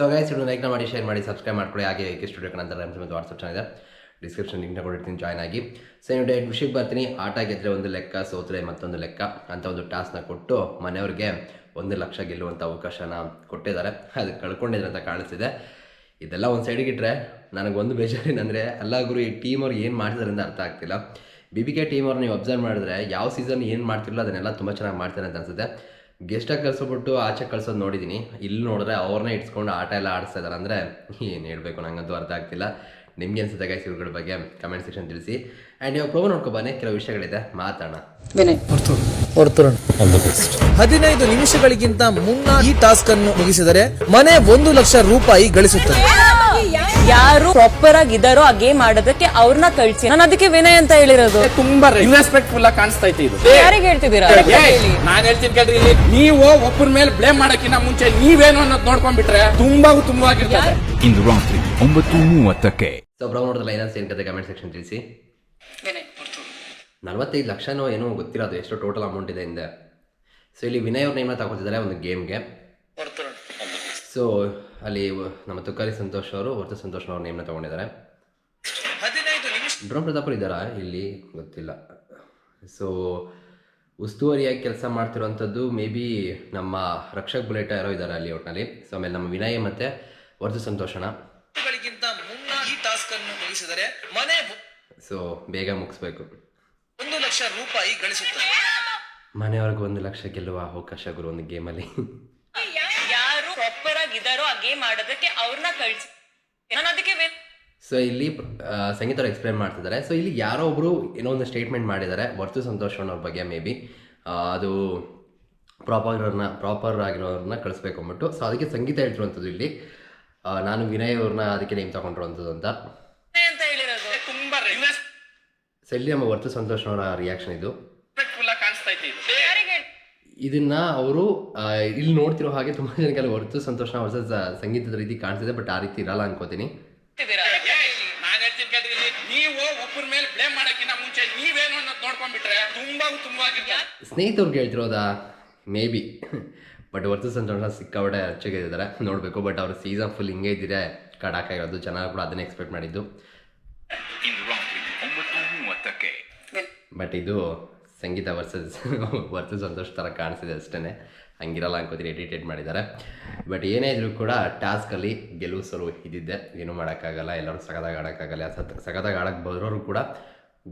So guys ಇಡೋ ಲೈಕ್ನ ಮಾಡಿ share ಮಾಡಿ ಸಬ್ಸ್ಕ್ರೈಬ್ ಮಾಡ್ಕೊಳ್ಳಿ. ಹಾಗೆ ಏಕೆ ಸ್ಟುಡಿಯೋ ಕನ್ನಡ ಅಂತ ವಾಟ್ಸಪ್ ಚಾನಲ್ ಇದೆ. ಡಿಸ್ಕ್ರಿಪ್ಷನ್ ಲಿಂಕ್ನ ಕೊಟ್ಟಿರ್ತೀನಿ ಜಾಯ್ನ್ ಆಗಿ. ಸೊ ನೀವು ಡೇಟ್ ವಿಷಯಕ್ಕೆ ಬರ್ತೀನಿ. ಆಟ ಗೆದ್ರೆ ಒಂದು ಲೆಕ್ಕ, ಸೋತ್ರೆ ಮತ್ತೊಂದು ಲೆಕ್ಕ ಅಂತ ಒಂದು ಟಾಸ್ಕ್ನ ಕೊಟ್ಟು ಮನೆಯವ್ರಿಗೆ ಒಂದು ಲಕ್ಷ ಗೆಲ್ಲುವಂಥ ಅವಕಾಶನ ಕೊಟ್ಟಿದ್ದಾರೆ. ಅದು ಕಳ್ಕೊಂಡಿದ್ರೆ ಅಂತ ಕಾಣಿಸ್ತಿದೆ. ಇದೆಲ್ಲ ಒಂದು ಸೈಡಿಗೆ ಇಟ್ಟರೆ ನನಗೊಂದು ಬೇಜಾರೇನಂದರೆ, ಅಲ್ಲ ಗುರು, ಈ ಟೀಮ್ ಅವ್ರು ಏನು ಮಾಡ್ತಿದ್ದಾರೆ ಅಂತ ಅರ್ಥ ಆಗ್ತಿಲ್ಲ. ಬಿ ಬಿ ಕೆ ಟೀಮ್ ಅವ್ರು ನೀವು ಅಬ್ಸರ್ವ್ ಮಾಡಿದ್ರೆ ಯಾವ ಸೀಸನ್ ಏನು ಮಾಡ್ತಿರಲ್ಲ ಅದನ್ನೆಲ್ಲ ತುಂಬ ಚೆನ್ನಾಗಿ ಮಾಡ್ತಾರೆ ಅಂತ ಅನ್ಸುತ್ತೆ. ಗೆಸ್ಟಾಗಿ ಕಳ್ಸೋಬಿಟ್ಟು ಆಚೆ ಕಳ್ಸೋದು ನೋಡಿದ್ದೀನಿ ಇಲ್ಲಿ ನೋಡಿದ್ರೆ ಅವ್ರನ್ನೇ ಇಟ್ಸ್ಕೊಂಡು ಆಟ ಎಲ್ಲ ಆಡಿಸ್ತಾ ಇದ್ದಾರೆ ಅಂದರೆ ಏನು ಹೇಳಬೇಕು ನಂಗಂತೂ ಅರ್ಥ ಆಗ್ತಿಲ್ಲ. ನಿಮ್ಗೆ ಅನ್ಸುತ್ತೆ ಗೈಸ್ ಇವ್ರಗಳ ಬಗ್ಗೆ? ಕಮೆಂಟ್ ಸೆಕ್ಷನ್ ತಿಳಿಸಿ. ಆ್ಯಂಡ್ ಇವಾಗ ಪ್ರೋಮೋ ನೋಡ್ಕೊ ಬನ್ನಿ ಕೆಲವು ವಿಷಯಗಳಿದೆ. ಮಾತಾಡೋಣ. ಹದಿನೈದು ನಿಮಿಷಗಳಿಗಿಂತ ಮುನ್ನ ಈ ಟಾಸ್ಕ್ ಅನ್ನು ಮುಗಿಸಿದರೆ ಮನೆ ಒಂದು ಲಕ್ಷ ರೂಪಾಯಿ ಗಳಿಸುತ್ತದೆ. ಯಾರು ಪ್ರಾಪರ್ ಆಗಿ ಇದಾರೋ ಆ ಗೇಮ್ ಆಡೋದಕ್ಕೆ ಅವ್ರನ್ನ ಕಳ್ಸಿ. ನಾನು ಅದಕ್ಕೆ ವಿನಯ್ ಅಂತ ಹೇಳಿರೋದು. ತುಂಬಾ ಇರ್ರೆಸ್ಪೆಕ್ಟ್ಫುಲ್ ಫುಲ್ ಕಾಣಿಸ್ತಾ ಇತ್ತು ಇದು. ಯಾರಿಗೆ ಹೇಳ್ತಿದ್ದೀರಾ? ನಾನು ಹೇಳ್ತೀನಿ ಕೇಳ್ರಿ ಇಲ್ಲಿ. ನೀವು ಒಬ್ಬರ ಮೇಲೆ ಬ್ಲೇಮ್ ಮಾಡಕ್ಕಿಂತ ಮುಂಚೆ ನೀವೇನು ಅನ್ನೋದು ನೋಡ್ಕೊಂಡ್ಬಿಟ್ರೆ ತುಂಬಾ ತುಂಬಾ ಆಗಿರ್ತದೆ. ಇಂದು ರಾತ್ರಿ ಒಂಬತ್ತು ಮೂವತ್ತಕ್ಕೆ. ಸೊ ಬ್ರೋ ನೋಡಿದ್ರೆ ಲೈನರ್ಸ್ ಏನು ಕತೆ ಕಮೆಂಟ್ ಸೆಕ್ಷನ್ ತಿಳಿಸಿ? ನಲವತ್ತೈದು ಲಕ್ಷನೋ ಏನೋ ಗೊತ್ತಿರೋದು ಎಷ್ಟು ಟೋಟಲ್ ಅಮೌಂಟ್ ಇದೆ ಹಿಂದೆ. ಸೊ ಇಲ್ಲಿ ವಿನಯ್ ಅವ್ರ ನೇಮ್ನ ತಗೋತಿದ್ದಾರೆ ಒಂದು ಗೇಮ್ಗೆ ಸೊ ಅಲ್ಲಿ ನಮ್ಮ ತುಕಾರಿ ಸಂತೋಷ್ ಅವರು ಹೊರತು ಸಂತೋಷ್ ಅವ್ರ ನೇಮ್ನ ತಗೊಂಡಿದ್ದಾರೆ. ಡ್ರೋನ್ ಪ್ರತಾಪರು ಇದ್ದಾರಾ? ಇಲ್ಲಿ ಗೊತ್ತಿಲ್ಲ. ಸೊ ಉಸ್ತುವಾರಿಯಾಗಿ ಕೆಲಸ ಮಾಡ್ತಿರುವಂಥದ್ದು ಮೇ ಬಿ ನಮ್ಮ ರಕ್ಷಕ್ ಬುಲೆಟ್ ಯಾರೋ ಇದ್ದಾರೆ ಅಲ್ಲಿ ಒಟ್ಟಿನಲ್ಲಿ ಸೊ ಆಮೇಲೆ ನಮ್ಮ ವಿನಯ ಮತ್ತೆ ಹೊರತು ಸಂತೋಷಣ ಸೊ ಬೇಗ ಮುಗಿಸ್ಬೇಕು. ಒಂದು ಲಕ್ಷ ರೂಪಾಯಿ ಗಳಿಸುತ್ತೆ ಮನೆಯವ್ರಿಗೆ ಒಂದು ಲಕ್ಷ ಗೆಲ್ಲುವ ಅವಕಾಶ ಗುರು ಒಂದು ಗೇಮಲ್ಲಿ ಪ್ರಾಪರ್ ಆಗಿ ಇದಾರೋ ಆ ಗೇಮ್ ಆಡೋದಕ್ಕೆ ಅವ್ರನ್ನ ಕಳ್ಸಿ. ನಾನು ಅದಕ್ಕೆ ಸೊ ಇಲ್ಲಿ ಆ, ಸಂಗೀತ ಅವ್ರು ಎಕ್ಸ್ಪ್ಲೇನ್ ಮಾಡ್ತಿದ್ದಾರೆ. ಸೊ ಇಲ್ಲಿ ಯಾರೋ ಒಬ್ರು ಏನೋ ಒಂದು ಸ್ಟೇಟ್ಮೆಂಟ್ ಮಾಡಿದ್ದಾರೆ. ವರ್ತು ಸಂತೋಷ್ ಅವ್ರ ಬಗ್ಗೆ ಮೇ ಬಿ ಅದು ಪ್ರಾಪರ್ನ ಪ್ರಾಪರ್ ಆಗಿರೋರನ್ನ ಕಳಿಸ್ಬೇಕು ಅಂದ್ಬಿಟ್ಟು. ಸೊ ಅದಕ್ಕೆ ಸಂಗೀತ ಹೇಳ್ತಿರುವಂಥದ್ದು ಇಲ್ಲಿ. ನಾನು ವಿನಯ್ ಅವ್ರನ್ನ ಅದಕ್ಕೆ ನೇಮ್ ತಗೊಂಡಿರುವಂಥದ್ದು ಅಂತ. ಅಂತ ಹೇಳಿರೋದು. ತುಂಬಾ ಸೊ ಇಲ್ಲಿ ನಮ್ಮ ವರ್ತು ಸಂತೋಷ್ ಅವರ ರಿಯಾಕ್ಷನ್ ಇದು ಇರ್ರೆಸ್ಪೆಕ್ಟ್ಫುಲ್ ಆಗಿ ಕಾಣಿಸ್ತಾ ಐತೆ ಇದು ಯಾರಿಗೆ ಹೇಳ್- ಇದನ್ನ ಅವರು ಇಲ್ಲಿ ನೋಡ್ತಿರೋ ಹಾಗೆ ತುಂಬಾ ಜನಕ್ಕೆ ಹೊರತು ಸಂತೋಷ ವರ್ಸಸ್ ಸಂಗೀತದ ರೀತಿ ಕಾಣ್ತಿದೆ ಬಟ್ ಆ ರೀತಿ ಇರಲ್ಲ ಅನ್ಕೋತೀನಿ? ನಾನು ಹೇಳ್ತೀನಿ ಕೇಳ್ರಿ ಇಲ್ಲಿ ನೀವು ಒಬ್ಬರ ಮೇಲೆ ಬ್ಲೇಮ್ ಮಾಡಕ್ಕಿಂತ ಮುಂಚೆ ನೀವೇನು ಅನ್ನೋದು ನೋಡ್ಕೊಂಡ್ಬಿಟ್ರೆ ತುಂಬಾ ತುಂಬಾ ಆಗಿರ್ತದೆ ಸ್ನೇಹಿತವ್ರಿಗೆ ಹೇಳ್ತಿರೋದಾ? ಮೇ ಬಿ ಬಟ್ ವರ್ತು ಸಂತೋಷ ಸಿಕ್ಕಾಬಡೆ ಅಚ್ಚಗೆ ಇದ್ದಾರೆ. ನೋಡಬೇಕು ಬಟ್ ಅವ್ರ ಸೀಸನ್ ಫುಲ್ ಹಿಂಗೆ ಇದ್ದಿದೆ. ಕಡಾಕಾಗಿರೋದು ಜನ ಕೂಡ ಅದನ್ನೇ ಎಕ್ಸ್ಪೆಕ್ಟ್ ಮಾಡಿದ್ದು. ಬಟ್ ಇದು ಸಂಗೀತ ವರ್ಸಸ್ ವರ್ಸಸ್ ಸಂತೋಷ ಥರ ಕಾಣಿಸಿದೆ ಅಷ್ಟೇ ಹಂಗಿರಲ್ಲ ಅನ್ಕೋತೀನಿ ಎಡಿಟೇಟ್ ಮಾಡಿದ್ದಾರೆ. ಬಟ್ ಏನೇ ಇದ್ರೂ ಕೂಡ ಟಾಸ್ಕಲ್ಲಿ ಗೆಲುವು ಸಲು ಇದ್ದಿದ್ದೆ. ಏನೂ ಮಾಡೋಕ್ಕಾಗಲ್ಲ, ಎಲ್ಲರೂ ಸಗದಾಗ ಆಡೋಕ್ಕಾಗಲ್ಲ. ಸತ್ ಸಗದಾಗ ಆಡೋಕ್ಕೆ ಬರೋರು ಕೂಡ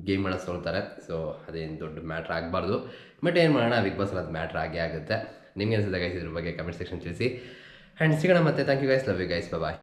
ಗೇಮ್ಗಳ ಸೋಲ್ತಾರೆ. ಸೊ ಅದೇನು ದೊಡ್ಡ ಮ್ಯಾಟ್ರ್ ಆಗಬಾರ್ದು. ಬಟ್ ಏನು ಮಾಡೋಣ ಬಿಗ್ ಬಾಸ್ ಅದು ಮ್ಯಾಟ್ರ್ ಆಗೇ ಆಗುತ್ತೆ. ನಿಮಗೆ ಅನ್ಸುತ್ತೆ ಗೈಸ್ ಇದ್ರ ಬಗ್ಗೆ ಕಮೆಂಟ್ ಸೆಕ್ಷನ್ ತಿಳಿಸಿ. ಆ್ಯಂಡ್ ಸಿಗೋಣ ಮತ್ತೆ. Thank you guys love you guys bye